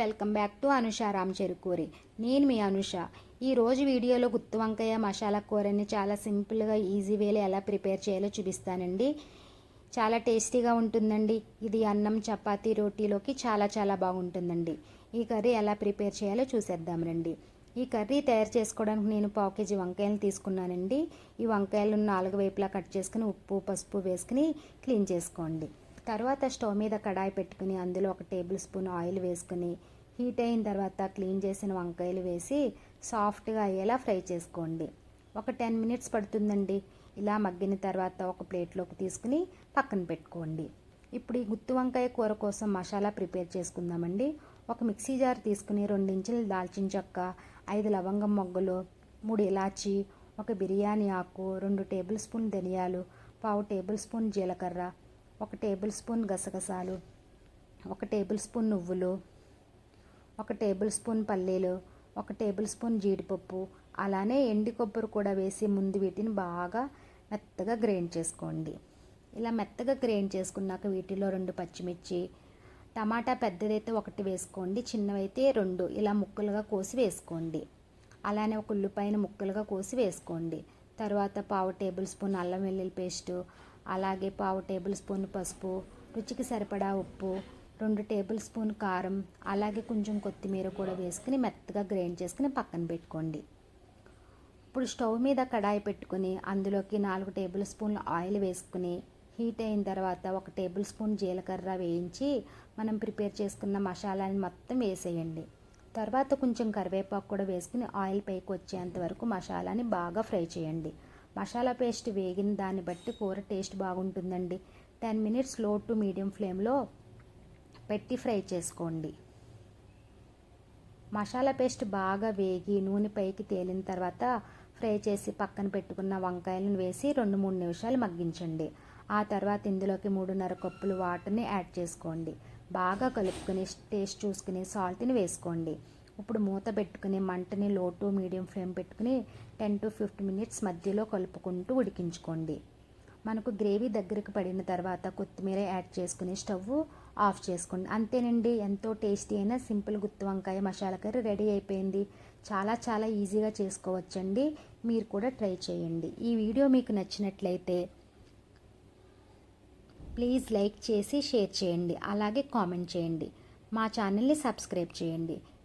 Welcome back to Anusha Ram Cherukuri. నేను మీ అనుష. ఈ రోజు వీడియోలో గుత్తి వంకాయ మసాలా కూరని చాలా సింపుల్గా ఈజీ వేలో ఎలా ప్రిపేర్ చేయాలో చూపిస్తానండి. చాలా టేస్టీగా ఉంటుందండి. ఇది అన్నం చపాతీ రోటీలోకి చాలా చాలా బాగుంటుందండి. ఈ కర్రీ ఎలా ప్రిపేర్ చేయాలో చూసేద్దాం రండి. ఈ కర్రీ తయారు చేసుకోవడానికి నేను పావు కేజీ వంకాయలు తీసుకున్నానండి. ఈ వంకాయలు నాలుగు వైపులా కట్ చేసుకుని ఉప్పు పసుపు వేసుకుని క్లీన్ చేసుకోండి. తర్వాత స్టవ్ మీద కడాయి పెట్టుకుని అందులో ఒక టేబుల్ స్పూన్ ఆయిల్ వేసుకుని హీట్ అయిన తర్వాత క్లీన్ చేసిన వంకాయలు వేసి సాఫ్ట్గా అయ్యేలా ఫ్రై చేసుకోండి. ఒక టెన్ మినిట్స్ పడుతుందండి. ఇలా మగ్గిన తర్వాత ఒక ప్లేట్లోకి తీసుకుని పక్కన పెట్టుకోండి. ఇప్పుడు ఈ గుత్తి వంకాయ కూర కోసం మసాలా ప్రిపేర్ చేసుకుందామండి. ఒక మిక్సీ జార్ తీసుకుని రెండించులు దాల్చిన చెక్క ఐదు లవంగం మొగ్గలు మూడు ఇలాచి ఒక బిర్యానీ ఆకు రెండు టేబుల్ స్పూన్ ధనియాలు పావు టేబుల్ స్పూన్ జీలకర్ర ఒక టేబుల్ స్పూన్ గసగసాలు ఒక టేబుల్ స్పూన్ నువ్వులు ఒక టేబుల్ స్పూన్ పల్లీలు ఒక టేబుల్ స్పూన్ జీడిపప్పు. అలానే ఎండి కొబ్బరి కూడా వేసి ముందు వీటిని బాగా మెత్తగా గ్రైండ్ చేసుకోండి. ఇలా మెత్తగా గ్రైండ్ చేసుకున్నాక వీటిలో రెండు పచ్చిమిర్చి టమాటా పెద్దదైతే ఒకటి వేసుకోండి చిన్నవైతే రెండు. ఇలా ముక్కలుగా కోసి వేసుకోండి. అలానే ఒక ఉల్లిపాయను ముక్కలుగా కోసి వేసుకోండి. తర్వాత పావు టేబుల్ స్పూన్ అల్లం వెల్లుల్లి పేస్టు అలాగే పావు టేబుల్ స్పూన్ పసుపు రుచికి సరిపడా ఉప్పు రెండు టేబుల్ స్పూన్ కారం అలాగే కొంచెం కొత్తిమీర కూడా వేసుకుని మెత్తగా గ్రైండ్ చేసుకుని పక్కన పెట్టుకోండి. ఇప్పుడు స్టవ్ మీద కడాయి పెట్టుకుని అందులోకి నాలుగు టేబుల్ స్పూన్ల ఆయిల్ వేసుకుని హీట్ అయిన తర్వాత ఒక టేబుల్ స్పూన్ జీలకర్ర వేయించి మనం ప్రిపేర్ చేసుకున్న మసాలాని మొత్తం వేసేయండి. తర్వాత కొంచెం కరివేపాకు కూడా వేసుకుని ఆయిల్ పైకి వచ్చేంత వరకు మసాలాని బాగా ఫ్రై చేయండి. మసాలా పేస్ట్ వేగిన దాన్ని బట్టి కూర టేస్ట్ బాగుంటుందండి. టెన్ మినిట్స్లో టు మీడియం ఫ్లేమ్లో పెట్టి ఫ్రై చేసుకోండి. మసాలా పేస్ట్ బాగా వేగి నూనె పైకి తేలిన తర్వాత ఫ్రై చేసి పక్కన పెట్టుకున్న వంకాయలను వేసి రెండు మూడు నిమిషాలు మగ్గించండి. ఆ తర్వాత ఇందులోకి మూడున్నర కప్పులు వాటర్ని యాడ్ చేసుకోండి. బాగా కలుపుకొని టేస్ట్ చూసుకుని సాల్ట్ని వేసుకోండి. ఇప్పుడు మూత పెట్టుకుని మంటని లో టు మీడియం ఫ్లేమ్ పెట్టుకుని టెన్ టు ఫిఫ్టీ మినిట్స్ మధ్యలో కలుపుకుంటూ ఉడికించుకోండి. మనకు గ్రేవీ దగ్గరకు పడిన తర్వాత కొత్తిమీర యాడ్ చేసుకుని స్టవ్ ఆఫ్ చేసుకోండి. అంతేనండి ఎంతో టేస్టీ అయిన సింపుల్ గుత్తి వంకాయ మసాలా కర్రీ రెడీ అయిపోయింది. చాలా చాలా ఈజీగా చేసుకోవచ్చండి. మీరు కూడా ట్రై చేయండి. ఈ వీడియో మీకు నచ్చినట్లయితే ప్లీజ్ లైక్ చేసి షేర్ చేయండి. అలాగే కామెంట్ చేయండి. మా ఛానల్ని సబ్స్క్రైబ్ చేయండి.